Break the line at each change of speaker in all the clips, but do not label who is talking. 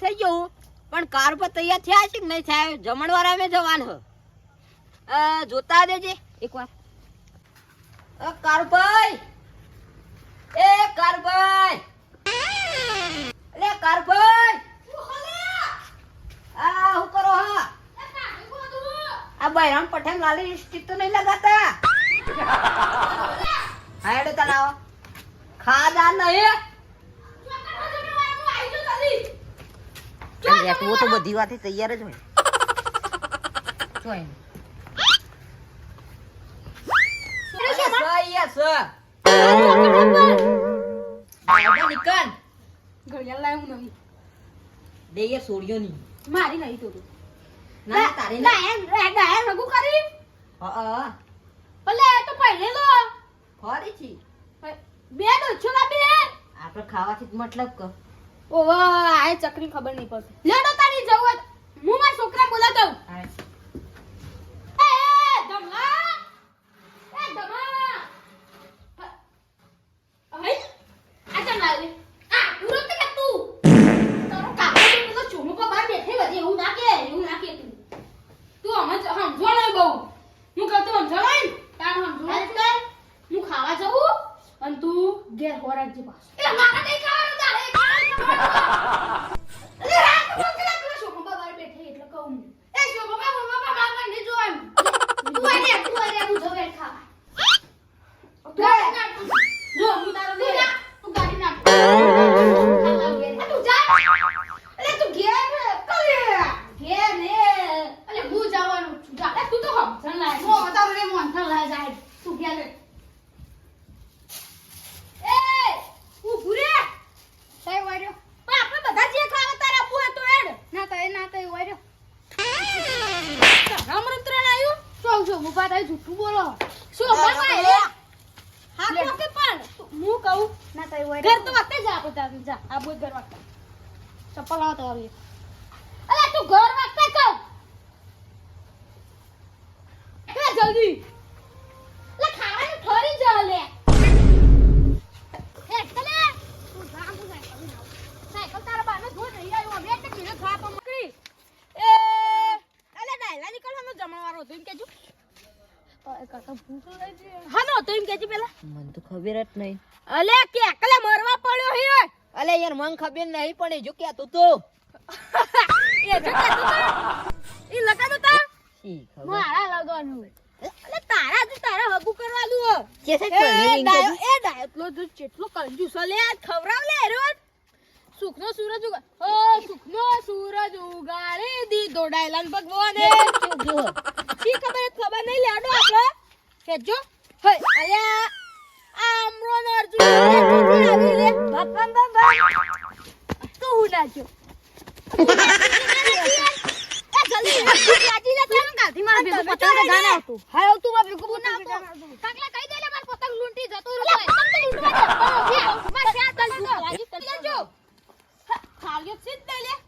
થઈ જવું પણ કાર પર તૈયાર થયા છે કે નહીં થયા જમણવાર અમે જવાનું હ. અ, જોતા દેજે. એકવાર. અ, કારભાઈ. એ કારભાઈ. અલે કારભાઈ. આ હું કરો હા? આ બૈરામ પઠાણ લાલી સ્ટીક તો નહીં લગાતા. હા એડો તલાવ ખાધા નહીં. વો તો બધી વાતે તૈયાર જ હોય.
મારી નહીં તો
ના તારે ના
ડાયર રગુ કરી.
હા
ભલે તો
ફરી છી
બે ડોછો ના બે.
આપણે ખાવાથી જ મતલબ કે.
ઓવા આ ચકરી ખબર નહીં પડતી. લેડો તારી જવું હું મારા છોકરા બોલાતો
હા.
એ એ, ધમલા એ ધમા. હઈ આ ધમલા લે આ પૂરો હા કે પણ હું કહું. ના વાર્યો ઘર તો જા આ ઘર વાતે ચપ્પલ લાવ તો આવી
ખબર જ નહીં.
અલે કે એકલે મરવા પડ્યો હે?
અલે યાર મને ખબર નહીં પણ જો ક્યાં તું તો.
એ જો કે તું તો? ઈ લગાડો તા
ખબર.
મારા લગવાનું અલે તારા જ તારા હગુ કરવાનું હો
કે છે
એ ડાયટલો જો કેટલો કંજૂસ લે ખવરાવ લે રોજ સુખનો સૂરજ ઉગા હો સુખનો સૂરજ ઉગાડી દીધો ડાયલાન ભગવાને.
શી
ખબર ખબર નહીં લેડો આપણે કેજો. હે અલ્યા આમરો ને અર્જુન આવી લે? ભગવાન બાબા તું હું નાખ્યો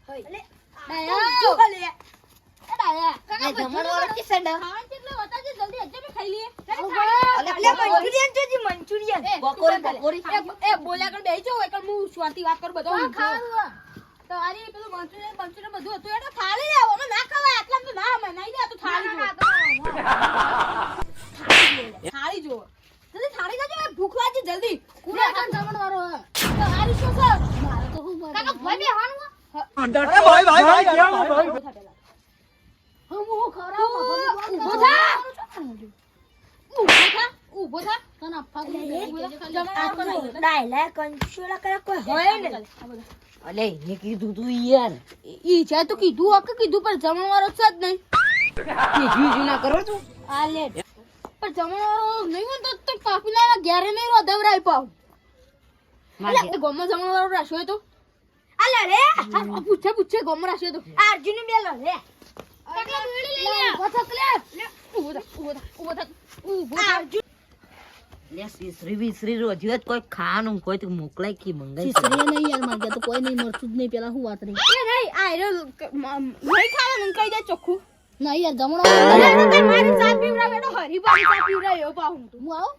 એ થાળી જો જલ્દી થાળી જજો ભૂખ લાગી જલ્દી. કુરા કામ જમણ વાળો તો આ રીતો સર મારે તો હું મારે કાકા ભાઈ બે હાનું
ભાઈ ભાઈ ભાઈ
ભાઈ હું ખરાબ ઊભો થા. ઊભો થા ઊભો થા. તને અફા
ડાયલા કંચોલા કરે કોઈ હોય ને અલે એ કીધું તું યાર.
ઈ છે તો કીધું હક કીધું પણ જમણવારો છે જ નહીં.
કીધું જી ના કરો તું
આ લે. પણ જમણવારો નહીં હોય તો તો કાપીલાના ઘેરે નહીં રો દવરાઈ પાવ. એટલે ગોમમાં જમણવારો રાખ્યો તો? અલે રે પૂછે પૂછે ગોમ રાખ્યો તો. અર્જુન બેલો રે
ખાવાનું? કોઈ મોકલાય કે મંગાઈ
નહીં યાર મારે તો કોઈ નહીં મળતું જ નહીં પેલા હું વાત રહી ખાવાનું કહી દે ચોખ્ખું નહીં યાર જમણો મારી ચા પીવડાવે તો હરીબાની ચા પીવડાવ્યો પાહું તું હું આવું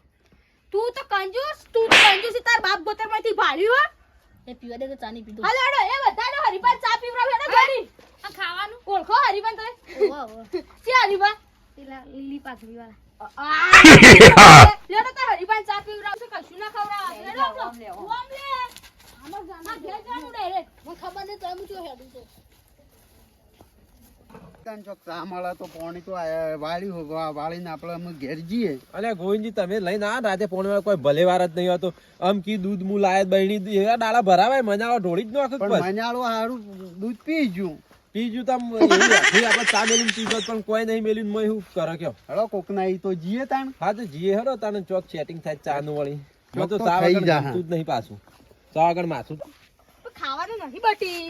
તું તો કંજૂસ તું તો કંજૂસ તાર બાપ ગોતરમાંથી ભાળ્યું હો એ પીવા દે તો ચા નહીં પીધું હાલો એ નો પીવડાવ ઓળખો હરીફાઈ તમે ઓવા ઓવા પેલા લીલી પાકડી વાળા લેડો તો કશું ના ખવડાવ લેડો
ઓમ
તમે લઈને આ રાતે પોણે વાળા કોઈ ભલે વાર જ નહીં હતો. આમ કી દૂધ મુ લાયત બહેણી ડાળા ભરાવાય આવે ઢોળી જ નાખે
મજાળો હારું દૂધ પી ગયું
પીજું તમ આપણે ચા મેલીને પીજો પણ કોઈ નહીં મેલીને મય હું કરે કયો
હેડો કોકના ઈ તો જીએ તાણ.
હા તો જીએ હેડો તાને ચોક સેટિંગ થાય ચા નું વળી.
ચોક
તો
તો
ચા વગર તું જ નહીં પાછું. ચા આગળ માથું.
ખાવાનું નથી બટી.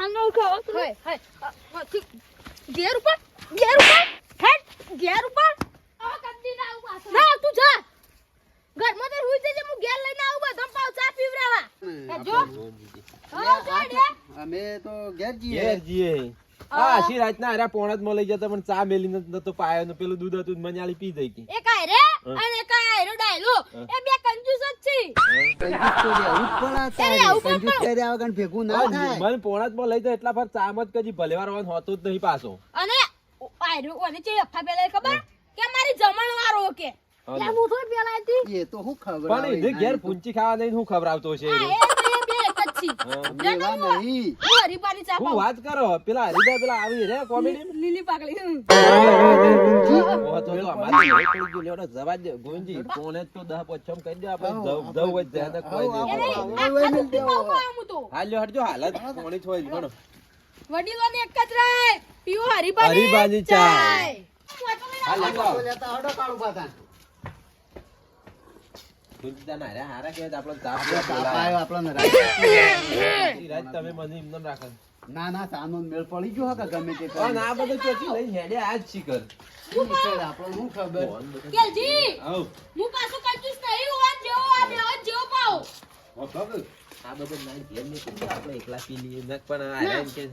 આનો ખાવા હોય હય હય. અ, ઠીક. ઘેર ઉપર ઘેર ઉપર. ઘેર ઉપર. આ કદી ના આવું પાછો. ના તું જા. ઘરમાં તો રૂઈ જજે હું ઘેર લઈને આવું બધો પાવ ચા પીવરાવા જો.
અમે તો ઘેર જઈએ.
ઘેર જઈએ. હા. આશી રાતના હારા પોણા જ લઈ જતા પણ ચા મેલી નતો પાયો ને પેલું દૂધ હતું મજાળી પી દઈ હતી.
એક આયરે અને એક આયરો ડાયલો એ બે કંજૂસ જ છે.
કંજૂસ તો રહેવું જ પડે
એ રહેવું
તારે.
પણ.
કંજૂસ કર્યા વગર ભેગું ના થાય.
મને પોણા જ લઈ જાય એટલા ફર ચા માં જ કદી ભલે વાર હોતો જ નહીં પાછો.
અને આયરો અને ચે અફા પેલા ખબર? કે મારી જમણ વાળો કે.
એ તો હું ખબર
પણ એ ઘેર પૂંચી ખાવા હું છે હા. વાત કરો પેલા પેલા આવી રે કોમેડી?
લીલી પાકડી
દે. ગોવિંદજી કોને તો દહ દે આપણે જવ જવ કોઈ હટજો કોણી ગણો.
વડીલોની એક જ રાય ચાય.
હાલ લેતા
હડો કાળું પાતાન.
ના
આપણે ના ના સાનો મેળ પડી ગયો હકે ગમે તે
ના બધું ચોથી લઈ હેડે? આજ શીખર.
આપણને શું ખબર?
કેલજી! હું પાછો કંજૂસ નહીં હોવા જેવો આ બેહો જેવો પાઉં.
આ બધું ના ઘેર નહીં આપણે એકલા પી લઈએ નક પણ આ કે.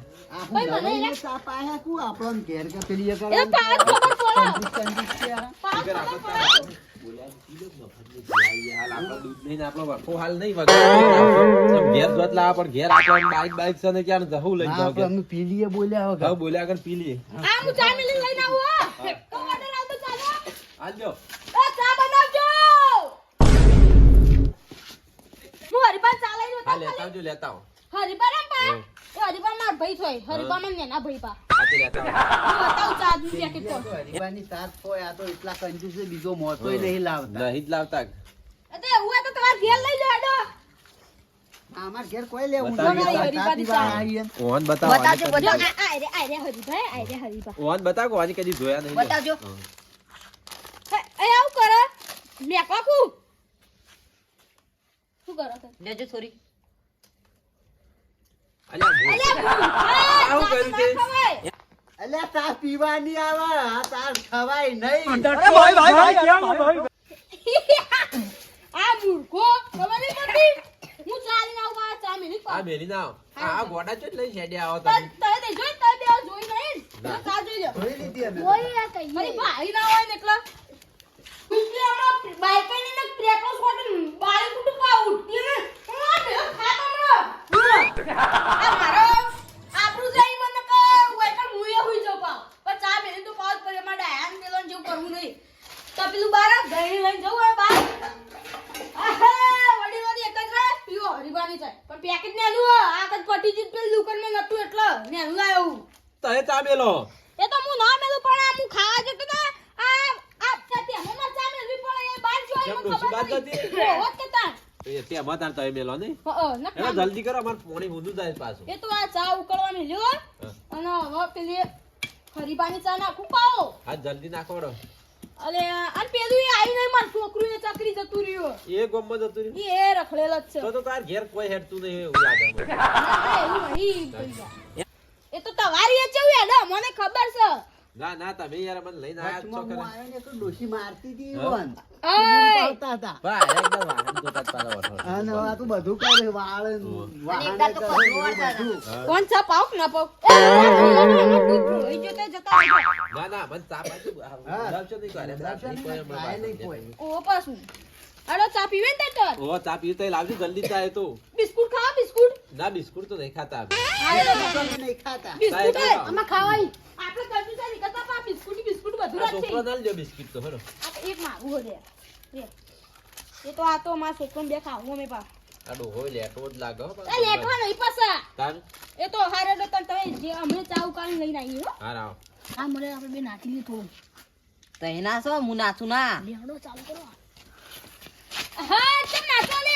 ભાઈ, મને
આયા કુ? ઘેર કે પેલી એ
ખબર પડે. ખબર
આપણે
પડે.
બોલ્યા આગળ પી લઈએ
આ હું ચા મિલી લઈને આવું હો. તો order આવતો ચાલો.
હાલ લ્યો.
એ ચા બનાવજો હું હરીફા ચા લઈને
હા
આવતા
લેતા આવજો લેતા આવો.
હરીફા રે પા એ હરીફા માર ભાઈ થોય. હરીફા ને ના ભાઈ પા.
હા લેતા આવો
બતાવું ચા નું પેકેટ તો.
તો હરીબાની હોય, આ તો એટલા કંજૂસ બીજો મોતોય નહીં લાવતા.
નહીં જ લાવતા.
અતે હું તો તમાર ઘેર લઈ હેડો
અમાર ઘેર કોઈ લેવું નહીં.
દો.
ચા પીવા
ઓન બતાવો
બતાજો
બતાજો
જો
કદી-
આ આયરે આયરે હરીફા આયરે હરીફા
ઓન બતાવો આજે કદી જોયા નહીં.
બતાજો એ આવ કરે. મેકવા કુ? શું કરો તમે?
લેજો થોડી
અલ્યા
અલ્યા
બોલ.
ભૂલ.
આવું કર્યું છે?
અલ્યા ચા પીવાની આવે. આ ચા ખવાય નહીં.
ભાઈ ભાઈ ભાઈ
આ મૂર્ખો ખબર નહીં પડતી? હું ચા આવું આ ચા મિલી
આ મેલી ના આ આ ગોડા ચોટ લઈ હેડે આવો
તને
તમે.
તને તે જોઈ તને બે જોઈ નહીં તો ચા જોઈ લો
જોઈ લીધી અમે
મારી ભાઈ ના હોય ને એટલે કુછલી હમણાં બાઈક ને પેટ્રોલ શોટ બાળી કુટુંબ પા ઉઠતી ને. આ બે મને આ મારો આપણું જઈ મને કે વેટર મુએ હુઈ જો પાવ પણ ચા મેલી તો પાવ પર એમાં ડાયન પેલો જેવું કરવું નહીં તો પેલું બાર ગઈ લઈને જવું હોય બાર આહે વડીલોની એક જ રે પીવો હરીબાની ચાય પણ પેકેટ ને આલું આ કદ પટી જીત પેલી દુકાનમાં નતું એટલે ને આલું લાયો
તને ચા મેલો
એ તો હું ના મેલું પણ આ હું ખાવા જતો ને આ આ તે મને ચા મેલવી પડે એ બાર જોઈ
કેમ
મને
ડોશી
ખબર
બાદ
નથી
નથી?
હોત કે તાણ
તેમાં તાર તમે મેલો
ને ખામ.
જલ્દી કરો અમાર પોણી ઊંધું થાય પાછું
એ તો આ ચા ઉકળવાની
લ્યો.
અને હવે પેલી હરીબાની ચા નાખું પાઓ
હા જલ્દી નાખોડો
અલે અન પેલું એ આવી નહીં માર છોકરું એ ચકરી જતું રહ્યો
એ ગોમ જતું રહ્યું.
એ રખડેલ જ છે
તો તો તાર ઘેર કોઈ હેડતું નહીં એવું લાગે મને.
એ તો તમારી એ હેડો મને ખબર છે
ના ના તમે યાર મને લઈને આયા જ છો
હું ને તો ડોશી મારતી હતી
ઓન
ઈવન. હતા.
ભાઈ, એકદમ વાહન જોતા જ વઠો.
અને આ તો બધું કરે વાળ વાહણે
તો
કરે,
ખોટું
એવું
વાળતા
બધું.
કોણ છે પાવ ના જતા જતા
ના ના મને
હા.
નહીં કોઈ. અરે, નહીં કોઈ.
ઓ પાછું અરે ચા પીવે ને તો
ઓ ચા પીવું તો લાવજો જલ્દી ચા એ તો.
બિસ્કુટ ખાવા બિસ્કુટ?
ના બિસ્કુટ તો નહીં ખાતા આપણે
નહીં ખાતા.
બિસ્કુટ આમાં ખાવાય આપણે કરતું છે નીકળતા પા બિસ્કુટ બિસ્કુટ બધું
આ
રાખશે
છોકરો ના જો બિસ્કુટ તો હરો
આ એક માગું હો દે લે. એ તો આ તો મારા છોકરાને બે ખાવું અમે પા
આ ડોહો લેટવો જ લાગો હો
એ
પાછો.
લેખવા નહીં પાછા.
તાન
એ તો હારે તો તને તમે જે અમને ચા ઉકાળી લઈને આવી હો.
હા રાવ
હા મને આપણે બે નાખી લીધું. થોડું
તો એના શું હું નાચું ના.
લેવડો ચાલુ કરો. હા ચમ નાચો લે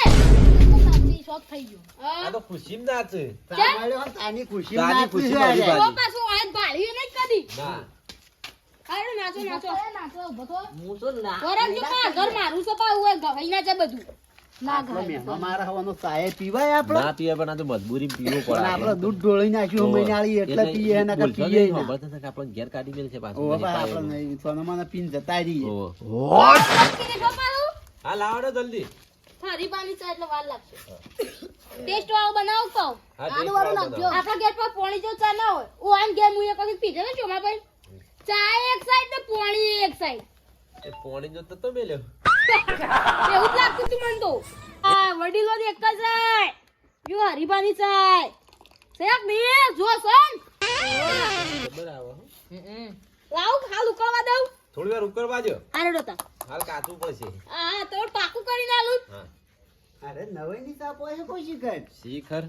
નાચી શોખ થઈ ગયો
આ તો ખુશીમાં નાચે.
ચા મળ્યો હોત તાની ખુશી
તાની
નાચી
ખુશીમાં
છે.
ઊભી
તો પાછું આ ભાળ્યું નહીં કદી?
ના.
હારે નાચો નાચો. નાચો ઊભો તો
હું શું ના
વરાળ જો પા ઘર મારું છે પા હોય ગવાઈ ના છે બધું. ના
આપણો મહેમાન હવાનો ચાય પીવાય આપડે
ના પીવે પણ આ તો મજબૂરી પીવું પડે
આપડે દૂધ ઢોળી નાખ્યું મહિનાળી એટલે પીએ ના
કે આપણને ઘેર કાઢી મેલે છે પાછું. નહીં
આપણે નહીં પીન જતા
રહી
હા લાવડો જલ્દી.
થારી પાણી છે એટલે વાર લાગશે. ટેસ્ટ વાળો બનાવો તો.
હા,
આનું વાળું નાખજો આપણા ગેટ પર પાણી જો ચા ના હોય. ઓ આમ ગેમ હું એક વખત પીધે ને ચોમા ભાઈ ચા એક સાઈડ ને પાણી એક સાઈડ
એ પોણી જો તો મેલે
એવું જ લાગતું તું મને તો. આ વડીલો એક જ રાય જો હરીબાની ચાય સેકની જો સન.
બરાબર આવે.
લાવ હાલ ઉકળવા દઉં?
થોડી વાર ઉકળવા દ્યો.
આરે ડોતા.
હાલ કાચું પડશે.
હા તો પાકું કરી
નાલું
અરે નવાઈ ની ચા પોય કોઈ શીખર?
શીખર?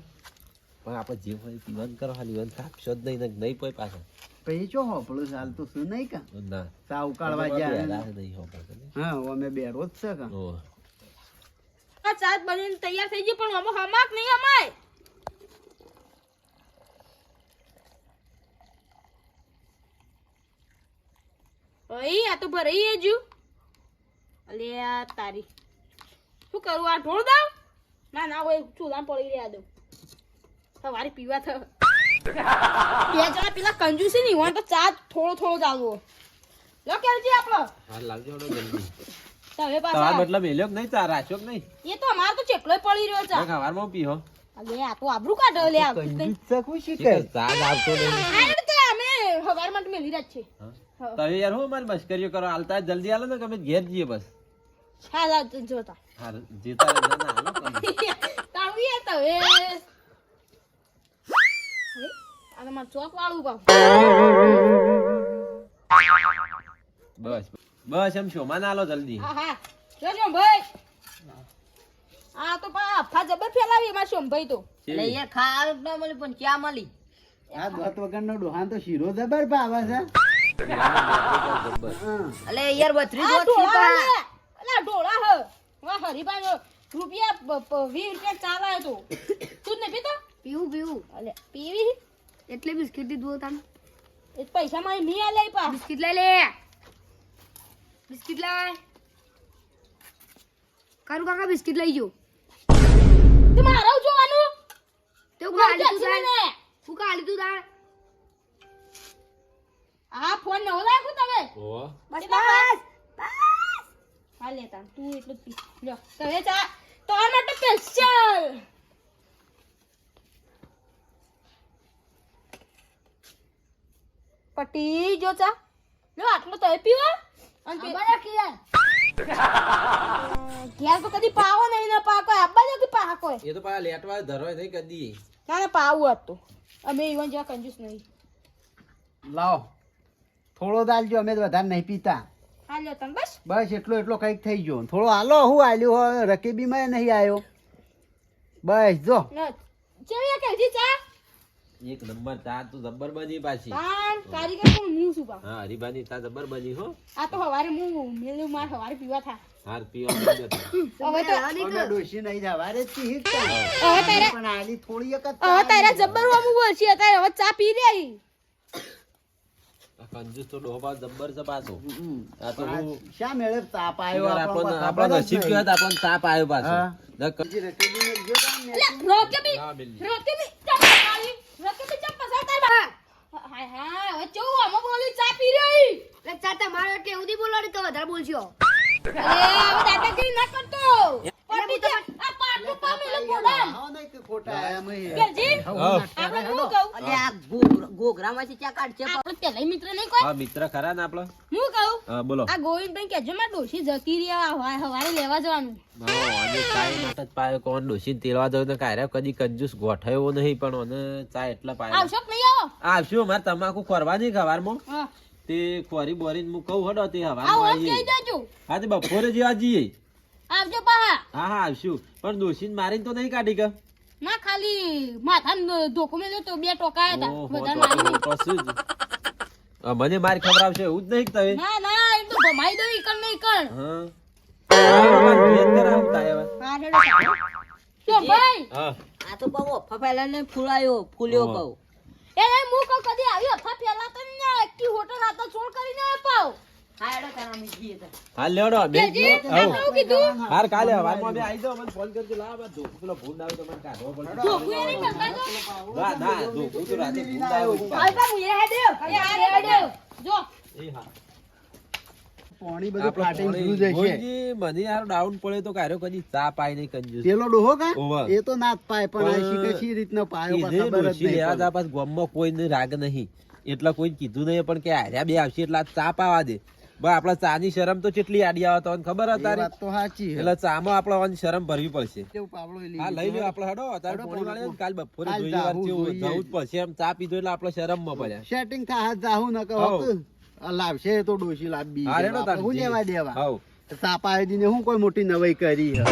પણ આપણે જે હોય પીવાનું કરો વન કાપશો જ નહીં નહીં પોય પાછા.
પછી ચો હોપળું ચાલ તો શું નહીં કા?
ના.
તા ઉકાળવા જાય
નહીં
હા અમે બે રોજ છે કા.
આ ચા બનીને તૈયાર થઈ ગઈ પણ આમાં હમાક નહીં હમાય. ઓય આ તો ભરાઈ હજુ અલે તારી. શું કરું? આ ઢોળ દઉં ના ના હોય ચૂલા પડી રહ્યા દઉં સવારે પીવા થયો બે જણા પેલા કંજુસી નહીં હોય તો ચા થોડો થોડો ચાલવો લો કેલજી આપણો.
હા લાવજો જલ્દી
તમે પાછા
મતલબ કે નહીં? ચા રાખ્યો કે નહીં?
એ તો અમાર તો ચેકલો પડી રહ્યો ચા.
મેં ખવારમાં પીહો
અલે આ તો આબરૂ કાઢો લે આ
કંજૂસ
ચા આવતો નહીં.
હવાર માટે મેલી રાત છે.
તમે યાર હું મારી મશ્કરીઓ કરો હાલતા? જલ્દી હાલો ને કે અમે ઘેર જઈએ બસ.
હાલ આ તો જોતા
હા જીતા રહે, ના, ના, હાલો.
તાવી તો એ આ માર ચોક વાળું પાવ
બસ બસ એમ છો માના હાલો જલ્દી?
હા હા. જોજો ભાઈ. આ તો પા ફાજે જબર ફેલાવી શું ભાઈ તો?
ખાવાનું જ ના મળી પણ ક્યાં મળી
આ દોત વગરનો ડોહાન તો શીરો જબર ભાવે છે.
એટલે યાર બત્રીસ
આ
વર્ષ
ઢોળા. હે. વાહ હરીભાઈ રૂપિયા વીસ રૂપિયા ચાલાય તો તું ને પીતો?
પીવું પીવું.
અલે પીવી?
એટલે બિસ્કિટ દીધું તાન
એ પૈસા મારી નહીં આલે પા
બિસ્કિટ લઈ લે. બિસ્કિટ લાય. કારું કાકા બિસ્કિટ લઈ જો
તું મારો જોવાનું?
તે હું તું તાર
ને
તું તાર
આ ફોન નવો લાગ્યો તમે. બસ બસ. બસ. હા લેતા તું એટલું જ પી. લો તમે ચા તમારા માટે સ્પેશિયલ પટી જો ચા. લો આટલો તો પીવો. અને પી- ઘેર તો કદી પાવો નહીં ને પાકો આબા જો કે પાકો
એ તો પાછા લેટવા ધરોય નહીં કદી.
ના ના પાવું હતું. અમે ઈવન જેવા કંજૂસ નહીં.
લાવ. થોડો દાલજો અમે તો વધારે નહીં પીતા.
તમે બસ?
બસ એટલો એટલો કંઈક થઈ ગયો. થોડો હાલો હું હાલ્યો હોય રકેબીમાં નહીં આવ્યો. બસ જો.
ચેવી કેજી ચા?
એક નંબર ચા તો જબ્બર બની પાછી.
પણ કારીગર પણ હું છું બા
હા હરીબાની ચા જબ્બર બની હો.
આ તો હવારે હું મેલુ માર હવારે પીવા થા.
હાર પીવા તો.
હવે તો
અમે ડોશી નહીં જવારે જ પી હિકતા.
હવે તારે
પણ આલી થોડી એક જ
હવે તારે જબ્બર હું બોલશી અત્યારે હવે ચા પી રહી
કંજૂસ તો ડોહા જબ્બર છે પાછો. આ તો
પણ આ
હું
શા મેળે તાપ આવ્યો
આપણને
આપણને
આપણો નસીબ
નહીં.
કહેવાય તો તાપ આવ્યો પાછો.
હા.
નકર-
બીજી રકેબીને જો તાર ને.
એટલે રોકે બી રોકે બી રોકે બી ચપ પસાડ તાર બા હા હા હવે ચો આમાં બોલી ચા પી રહી?
એટલે ચા તમારે કે એવું નહીં તો વધારે બોલશો.
અરે હવે દાદાગીરી ના કરતો. પટી જા આ પાટલો પપ્પા મેલે પોડામ
નહીં કે ખોટા. આયા અમે.
કેજી
હા.
આપણે હું. કહું?
અલે આ ગોગરામાંથી ચા કાઢશે
આપણે પેલા મિત્ર નહીં કોઈ?
હા મિત્ર ખરા ને આપડે
હું કહું?
હા બોલો.
આ ગોવિંદભાઈ કેજો માં ડોશી જતી રહ્યા હવારે લેવા જવાનું.
હા, અને ચાય માટે જ પાયો કોણ ડોસીને તેડવા જાવ તો કાંઈ કદી કંજૂસ ગોઠવ્યો નહીં પણ મને ચા એટલા પાયો.
આવશો કે નહીં આવો?
આવશું મારે તમાકુ ખોરવા નહીં ખવારમાં. તે ખોરી બોરી હું કહું હડો તે
આવો
હવારમાં આવીએ હા તે બપોરે જેવા જઈએ.
આવજો પાહા.
હા હા આવશું. પણ ડોસીને મારીને તો નહીં કાઢી કે?
ના ખાલી માથા ધોકો મેલ્યો તો બે ટોકા હતા
બધા
મારી નહીં.
તો મને મારી ખબર આવશે એવું જ નહીં કે તમે?
ના ના એમ તો ભમાઈ દો ઈકણ ને ઈકણ.
હા.
તો ભાઈ?
આ તો બહુ અફા ફેલાને ફૂલાયો ફૂલ્યો
ઓહો.
કહું
એ મુ હું કદી આવી અફા ફેલાતો જ ના એકટી હોટલ આતો છોડ કરીને અપાવ
હા
હાલ લેવડો બે.
કીધું?
હાર કાલે હવારમાં બે આવી જાઓ મને ફોન કરજો. લા બા ધોકો પેલો ભૂંડ આવે તો મને કાઢવો પડે.
ધોકું એ નહીં કરતા તો.
ના ના ધોકો તો રાતે ભૂંડ આવે
હાલ પા હું એ દેવ એ આ હેડ્યો જો.
એ હા.
પાણી બધું
આપણો
ફાટીને છે.
ભોજી, મને યાર ડાઉન પડે તો કાર્યો કદી ચા પાય નહીં કંજૂસ.
પેલો ડોહો કા? એ તો ના પાય પણ આ
પણ
શીખે રીતનો પાયો ખબર જ નહીં
લેવા
પડે.
જા પાછું રાગ નહીં. એટલે કોઈ કીધું નહીં પણ કે હાર્યા બે આવશે એટલે ચા પાવા દે. બસ આપડે ચાની શરમ તો કેટલી આડી આવે તો ખબર
વાત તો સાચી
એટલે ચામાં આપણે શરમ ભરવી પડશે. હા લઈ. લ્યો આપણે હડો
તારે
પોણી
પોણી
કાલ બપોરે વાર જેવું જવું જ પડશે. એમ ચા પીધો એટલે આપણે શરમમાં પડ્યા.
સેટિંગ થાય જાહું ન કહો લાવશે તો ડોશી લાવવી
હું તાર
લેવા દેવા?
હાઉ
સાપા દીને હું કોઈ મોટી નવાઈ કરી હે?